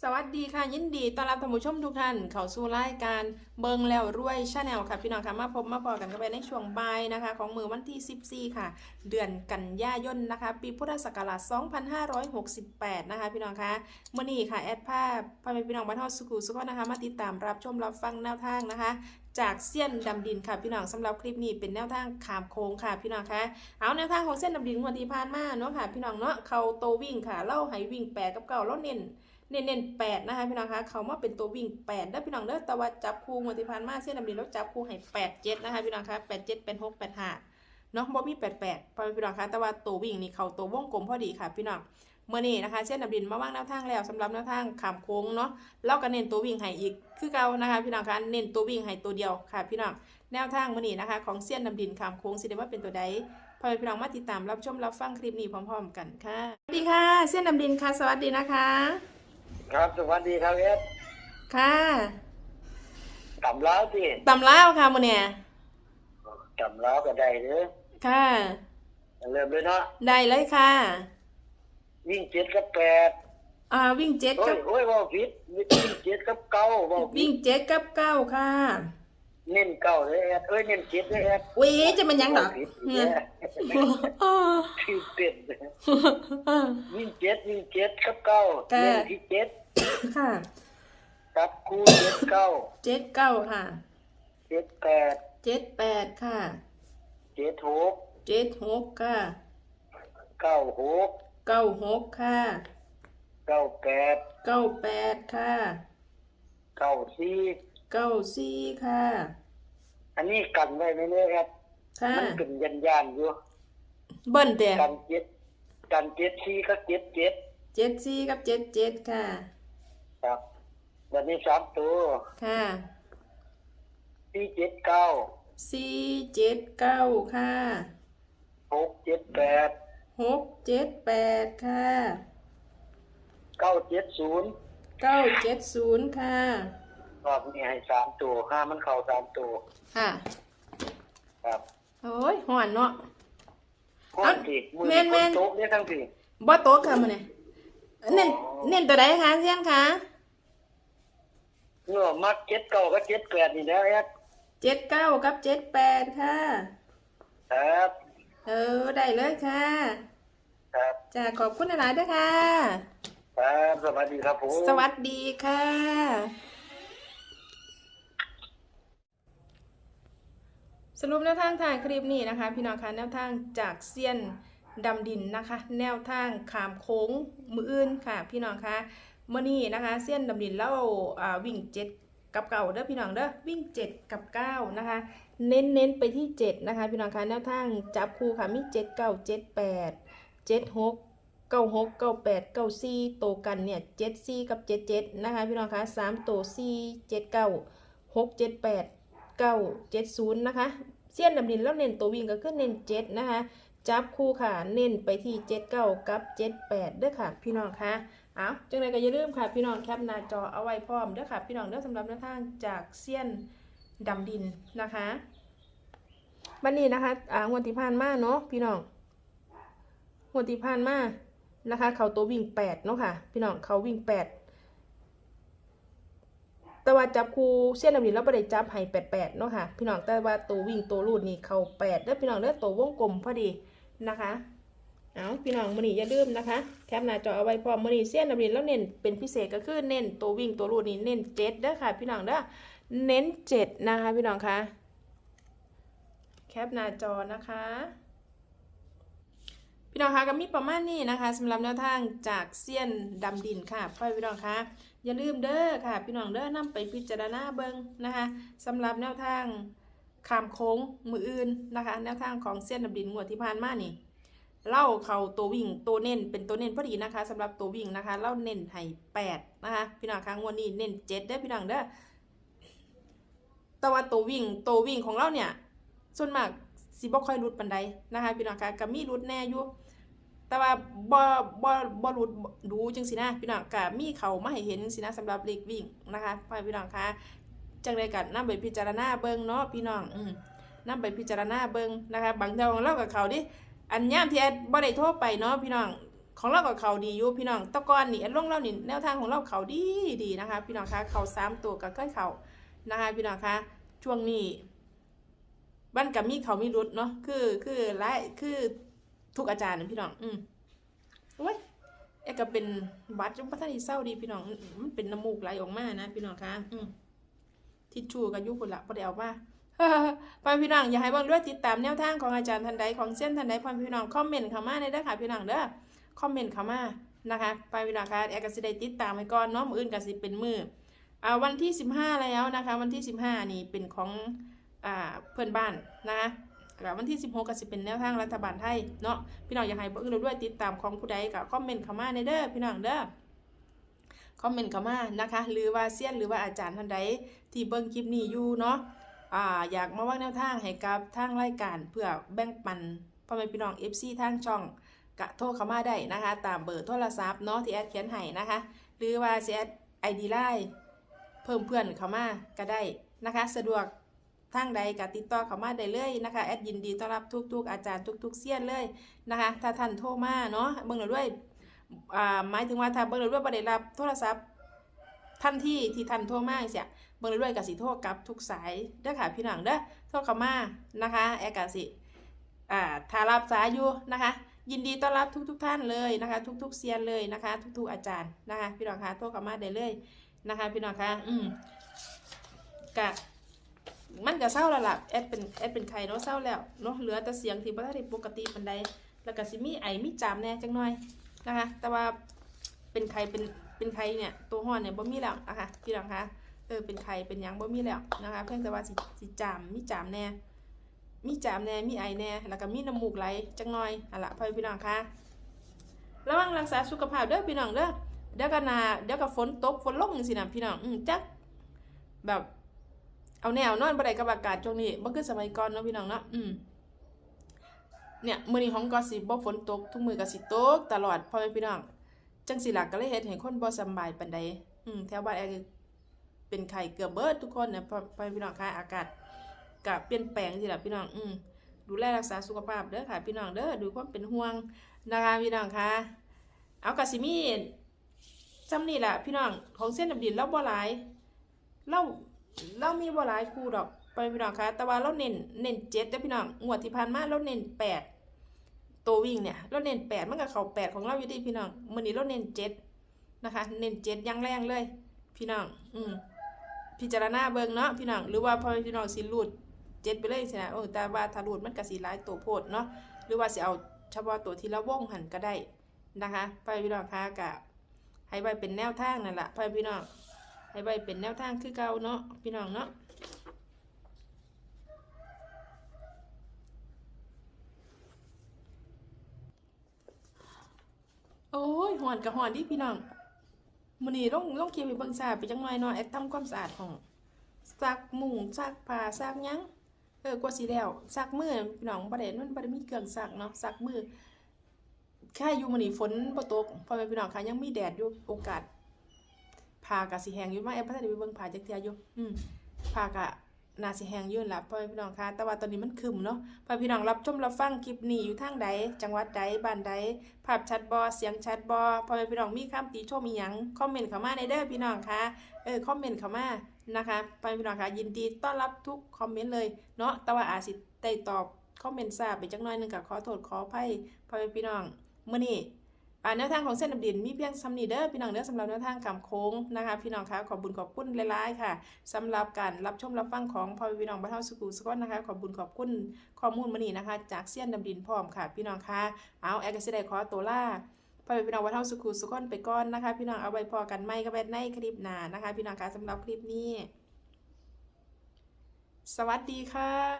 สวัสดีค่ะยินดีต้อนรับท่านผู้ชมทุกท่านเข้าสู่รายการเบิงแล้วรวยชาแนลค่ะพี่น้องค่ะมาพบมาพอกันกันไปในช่วงบ่ายนะคะ ของมือวันที่ 14 ค่ะ เดือนกันยายนนะคะ ปีพุทธศักราช 2568 นะคะ พี่น้องคะเมื่อนี้ค่ะแอดภาพพ่อแม่พี่น้องบ้านทอดสุขุสุขนะคะ มาติดตามรับชมรับฟังแนวทางนะคะจากเส้นดำดินค่ะพี่น้องสำหรับคลิปนี้เป็นแนวทางขามโค้งค่ะพี่น้องคะเอาแนวทางของเส้นดำดินงวันที่ผ่านมาเนาะค่ะ พี่น้องเนาะเขาโตวิ่งค่ะเล่าให้วิ่งแปดกับเก่าแล้วเน้น เน้นๆแปดนะคะพี่น้องคะเขามาเป็นตัววิ่งแปดได้พี่น้องเด้อแต่ว่าจับคู่งวดที่ผ่านมาเส้นดำดินแล้วจับคู่ให้แปดเจ็ดนะคะพี่น้องคะแปดเจ็ดเป็นหกแปดห้าเนาะบ่มีแปดแปดพอพี่น้องคะแต่ว่าตัววิ่งนี่เขาตัววงกลมพอดีค่ะพี่น้องเมื่อนี้นะคะ เส้นดำดินมาว่างแนวทางแล้วสำหรับแนวทางขามโค้งเนาะเราก็เน้นตัววิ่งให้อีกคือเก่านะคะ พี่น้องคะเน้นตัววิ่งให้ตัวเดียวค่ะ พี่น้องแนวทางเมื่อนี้นะคะ ของเส้นดำดินขามโค้งสิได้ว่าเป็นตัวใดพอพี่น้องมาติดตามรับชมรับฟังคลิปนี้พร้อม ๆ กันค่ะ สวัสดีค่ะ เส้นดำดินค่ะ สวัสดีนะคะ ครับสวัสดีครับเอสค่ะตำล้าวที่ตำล้าวค่ะโมเนี่ยตำล้าวก็ได้เด้อค่ะ เริ่มเลยเนาะได้เลยค่ะ วิ่งเจ็ดกับแปดอ่าวิ่งเจ็ดโอ้กัยบโอ้ยว่าผิดวิ่งเจ็ดกับเก้าว่าผิวิ่ดงเจ็ดกับเก้าค่ะ เน้นเก้าเลยเอสเอ้ยเน้นเจ็ดเลยเอสอุ้ยจะมันยังดอกผิดเงี้ยเออที่เป็นวิ่งเจ็ดวิ่งเจ็ดกับเก้าค่ะเน้นที่เจ็ดค่ะกับคู่เจ็ดเก้าเจ็ดเก้าค่ะเจ็ดแปดเจ็ดแปดค่ะเจ็ดหกเจ็ดหกค่ะเก้าหกเก้าหกค่ะเก้าแปดเก้าแปดค่ะเก้าสี่ เก้าสี่ค่ะ อันนี้กันไว้ไหมเนี่ยครับ ค่ะ มันเป็นยันยานๆอยู่เบิ้ลเดียกันเจ็ดกันเจ็ดสี่ก็เจ็ดเจ็ดเจ็ดสี่กับเจ็ดเจ็ดค่ะ ครับวันนี้สามตัวค่ะสี่เจ็ดเก้าสี่เจ็ดเก้าค่ะหกเจ็ดแปดหกเจ็ดแปดค่ะเก้าเจ็ดศูนย์เก้าเจ็ดศูนย์ค่ะ รอบนี้ให้สามตัวห้ามันเข้าสามตัวค่ะ ครับโอ้ยหอนเนาะ ข้อที่มือแม่นแม่คนนโต๊ะเนี่ยทั้งสี่บ่โต๊ะค่ะมื้อนี้เน้นอ๋อเน้นตัวใดคะเซียนคะเนื้อมักเจ็ดเก้าก็เจ็ดแปดนี่แล้วแอดเจ็ดเก้ากับเจ็ดแปดค่ะ ครับ เออได้เลยค่ะ ครับจ้าขอบคุณหลายๆด้วยค่ะ ครับสวัสดีครับผม สวัสดีค่ะ สรุปแนวทางถ่ายคลิปนี้นะคะ พี่น้องคะแนวทางจากเซียนดำดินนะคะ แนวทางขามโค้งมืออื่นค่ะ พี่น้องคะเมื่อนี้นะคะเซียนดำดินเล่าวิ่งเจ็ดกับเก่าเด้อพี่น้องเด้อวิ่งเจ็ดกับเก้านะคะ เน้นเน้นไปที่เจ็ดนะคะ พี่น้องคะแนวทางจับคู่ค่ะมีเจ็ดเก้าเจ็ดแปดเจ็ดหกเก้าหกเก้าแปดเก้าซีโตกันเนี่ยเจ็ดซีกับเจ็ดเจ็ดนะคะ พี่น้องคะสามตัวสี่เจ็ดเก้าหก เจ็ดแปดเก้าเจ็ดศูนย์นะคะเสี้ยนดำดินแล้วเน้นตัววิ่งก็คือเน้นเจ็ดนะคะจับคู่ค่ะเน้นไปที่เจ็ดเก้ากับเจ็ดแปดด้อค่ะ พี่น้องคะเอาจังไรก็อย่าลืมค่ะ พี่น้องแคปหน้าจอเอาไว้พร้อมด้อค่ะ พี่น้องเด้อสำหรับแนวทางจากเสี้ยนดำดินนะคะวันนี้นะคะอ่างวดที่ผ่านมาเนาะพี่น้องงวดที่ผ่านมานะคะ เขาตัววิ่งแปดเนาะค่ะ พี่น้องเขาวิ่งแปด แต่ว่าจับคูเส้นดำนี้เราไม่ได้จับให้แปดแปดเนาะค่ะ พี่น้องแต่ว่าตัววิ่งตัวรูดนี่เขาแปดแล้วพี่น้องเลือตัววงกลมพอดีนะคะ เอาพี่น้องมันนี่อย่าลืมนะคะ แคปหน้าจอเอาไว้พร้อมมันนี่เส้นดำนี้แล้วเน้นเป็นพิเศษก็คือเน้นตัววิ่งตัวรูดนี่เน้นเจ็ดเด้อค่ะ พี่น้องเด้อเน้นเจ็ดนะคะ พี่น้องคะแคปหน้าจอนะคะพี่น้องคะก็มีประมาณนี้นะคะสำหรับแนวทางจากเซียนดำดินค่ะพ่อพี่น้องคะ อย่าลืมเด้อค่ะ พี่น้องเด้อนำไปพิจารณาเบิงนะคะสำหรับแนวทางขามโค้งมืออื่นนะคะ แนวทางของเซียนดำดินงวดที่ผ่านมานี่เล่าเขาตัววิ่งตัวเน้นเป็นตัวเน้นพอดีนะคะสำหรับตัววิ่งนะคะเล่าเน้นให้แปดนะคะพี่น้องคะงวดนี้เน้นเจ็ดเด้อพี่น้องเด้อแต่ว่าตัววิ่งตัววิ่งของเราเนี่ยส่วนมากสิบ่ค่อยรุดปันใดนะคะพี่น้องคะก็มีรุดแน่อยู่ แต่ว่าบ่บ่บ่รุดดูจังสินะพี่น้องก็มีเขามาให้เห็นสินะสำหรับเลขวิ่งนะคะพ่อพี่น้องคะจังไดกันนำไปพิจารณาเบิ่งเนาะพี่น้องอืมนำไปพิจารณาเบิ่งนะคะ บางเจ้าของเรากับเขาดิอันย่ามที่แอดบ่ได้โทรไปเนาะพี่น้องของเรากับเขาดีอยู่พี่น้องตะกอนนี่อันลงเรานี่แนวทางของเราเขาดีดีนะคะ พี่น้องคะเขาสามตัวกับก้อยเขานะคะพี่น้องคะช่วงนี้บ้านกับมีเขามีรุดเนาะคือคือไล่คือ ทุกอาจารย์นะพี่น้อง อืมโอ้ยเอกก็เป็นบัตรจังพัฒนาเศร้าดีพี่น้อง มันเป็นน้ำมูกไหลออกมานะพี่น้องคะอืมทิชชู่กับยุคนละประเดี๋ยวมาพ่อพี่น้องอย่าให้บิ่งด้วยติดตามแนวทางของอาจารย์ทันใดของเส้นทันใดพ่อพี่น้องคอมเมนต์เข้ามาในเด้อค่ะพี่น้องเด้อคอมเมนต์เข้ามานะคะไปพี่น้องคะแอก็สิได้ติดตามไว้ก่อนเนาะมืออื่นก็สิเป็นมืออ่าวันที่ 15 แล้วนะคะ วันที่ 15 นี่เป็นของอ่าเพื่อนบ้านนะคะ แล้ววันที่ 16ก็สิเป็นแนวทางรัฐบาลไทยเนาะพี่น้องอย่าให้เบิ่งด้วยติดตามของผู้ใดก็คอมเมนต์เข้ามาในเด้อพี่น้องเด้อคอมเมนต์เข้ามานะคะ หรือว่าเซียนหรือว่าอาจารย์ท่านใดที่เบิ่งคลิปนี้อยู่เนาะอ่าอยากมาว่าแนวทางให้กับทางรายการเพื่อแบ่งปันพ่อแม่พี่น้อง FC ทางช่องกะโทรเข้ามาได้นะคะ ตามเบอร์โทรศัพท์เนาะที่แอดเขียนให้นะคะ หรือว่าสิแอด ID ไลน์เพิ่มเพื่อนเข้ามาก็ได้นะคะ สะดวก ทางใดก็ติดต่อเข้ามาได้เลยนะคะแอดยินดีต้อนรับทุก ๆ อาจารย์ทุก ๆเซียนเลยนะคะ ถ้าท่านโทรมาเนาะเบิ่งเราด้วยอ่าหมายถึงว่าถ้าเบิ่งเราด้วยบ่ได้รับโทรศัพท์ทันที่ที่ท่านโทรมาเสียเบิ่งเรื่อยกับสิโทรกลับทุกสายเด้อค่ะพี่น้องเด้อโทรเข้ามานะคะแอร์กสิอ่าถ้ารับสายอยู่นะคะยินดีต้อนรับทุกๆท่านเลยนะคะ ทุกๆเซียนเลยนะคะ ทุกๆอาจารย์นะคะ พี่น้องคะโทรเข้ามาได้เลยนะคะ พี่น้องคะอืมกะ มันก็เศร้าแล้วล่ะแอดเป็นแอดเป็นใครเนาะเศร้าแล้วเนาะเหลือแต่เสียงที่บ่ได้ปกติปานใดแล้วก็สิมีไอมีจามแน่จังหน่อยนะคะ แต่ว่าเป็นใครเป็นเป็นใครเนี่ยตัวห้อนเนี่ยบ่มีแล้วนะคะพี่น้องคะเออเป็นไข่เป็นยังบ่มีแล้วนะคะ เพียงแต่ว่าสิสิจามมีจามแน่มีจามแน่มีไอแน่แล้วก็มีน้ำมูกไหลจังหน่อยอะล่ะพ่อพี่น้องคะระวังรักษาสุขภาพเด้อพี่น้องเด้อเดี๋ยวก็นาเดี๋ยวก็ฝนตกฝนลงจังซี่นะพี่น้องอืมจักแบบ เอาแนวนอนบ่ได้กับอากาศช่วงนี้บ่คือสมัยก่อนเนาะพี่น้องเนาะอืมเนี่ยมื้อนี้ของก็สิบ่ฝนตกทุกมื้อก็สิตกตลอดพ่อแม่พี่น้องจังสิล่ะก็เลยเฮ็ดให้คนบ่สำบายปานใดอืมแถวบ้านแอร์เป็นไข่เกือบเบิดทุกคนเนี่ยพอพอพี่น้องค่ะอากาศกับเปลี่ยนแปลงสิล่ะพี่น้องอืมดูแลรักษาสุขภาพเด้อค่ะพี่น้องเด้อดูความเป็นห่วงนะคะพี่น้องค่ะเอากะสิมีจำนี่แหละพี่น้องของเส้นดำดินเราบ่หลายเรา เรามีบ่หลายคู่ดอกไปพี่น้องคะแต่ว่าเราเน้นเน้นเจ็ดเด้อพี่น้องงวดที่ผ่านมาเราเน้นแปดตัววิ่งเนี่ยเราเน้นแปดมันก็เขาแปดของเราอยู่ดีพี่น้องมื้อนี้เราเน้นเจ็ดนะคะ เน้นเจ็ดยังแรงเลย พี่น้อง อืมพิจารณาเบิ่งเนาะพี่น้องหรือว่าพอพี่น้องสิรูดเจ็ดไปเลยสินะโอ้แต่ว่าถ้ารูดมันก็สิหลายตัวโพดเนาะหรือว่าสิเอาเฉพาะตัวที่เราวงหันก็ได้นะคะไปพี่น้องคะกะให้ไว้เป็นแนวทางนั่นแหละไปพี่น้อง ให้ไว้เป็นแนวทางคือเก่าเนาะพี่น้องเนาะโอ้ยหอนกับหอนดิพี่น้องมื้อนี้ลงลงคลิปให้เบิ่งซาไปจังหน่อยเนาะแอดทำความสะอาดห้องซักมุงซักผ้าซักหยังเออกว่าสิแล้วซักมือพี่น้องบ่ได้มันบ่ได้มีเครื่องซักเนาะซักมือแค่อยู่มื้อนี้ฝนบ่ตกพ่อแม่พี่น้องค่ะยังมีแดดอยู่โอกาส ผ้าก็สิแห้งอยู่มาแอดบ่ทันได้ไปเบิ่งผ้าจักเทื่อยู่อืมผ้าก็น่าสิแห้งยู่นละพ่อพี่น้องค่ะแต่ว่าตอนนี้มันคึมเนาะพ่อพี่น้องรับชมรับฟังคลิปนี้อยู่ทางใด จังหวัดใดบ้านใด ภาพชัดบอเสียงชัดบอพอพี่น้องมีคำติชมอีหยังคอมเมนต์เข้ามาในเด้อพี่น้องคะเออคอมเมนต์เข้ามานะคะพอพี่น้องคะยินดีต้อนรับทุกคอมเมนต์เลยเนาะแต่ว่าอาจสิได้ตอบคอมเมนต์ทราบไปจักหน่อยหนึงก็ขอโทษขออภัยพอพี่น้องเมื้อนี้อ่ แนวทางของเส้นดำดินมีเพียงซ้ำนีเด้อพี่น้องเด้อสำหรับแนวทางคำโค้งนะคะพี่น้องคะขอบบุญขอบคุณหลายๆค่ะสำหรับการรับชมรับฟังของพ่อพี่น้องบ้านเฮาสกูสกอนนะคะขอบบุญขอบคุณข้อมูลมื้อนี้นะคะ จากเส้นดำดินพร้อมค่ะ พี่น้องคะเอาแอร์ก็สิได้ขอตัวลาพ่อพี่น้องวัดเท่าสุขุสุขอนไปก่อนนะคะ พี่น้องเอาไว้พอกันไม่ก็แบบในคลิปหน้านะคะ พี่น้องคะสำหรับคลิปนี้ สวัสดีค่ะ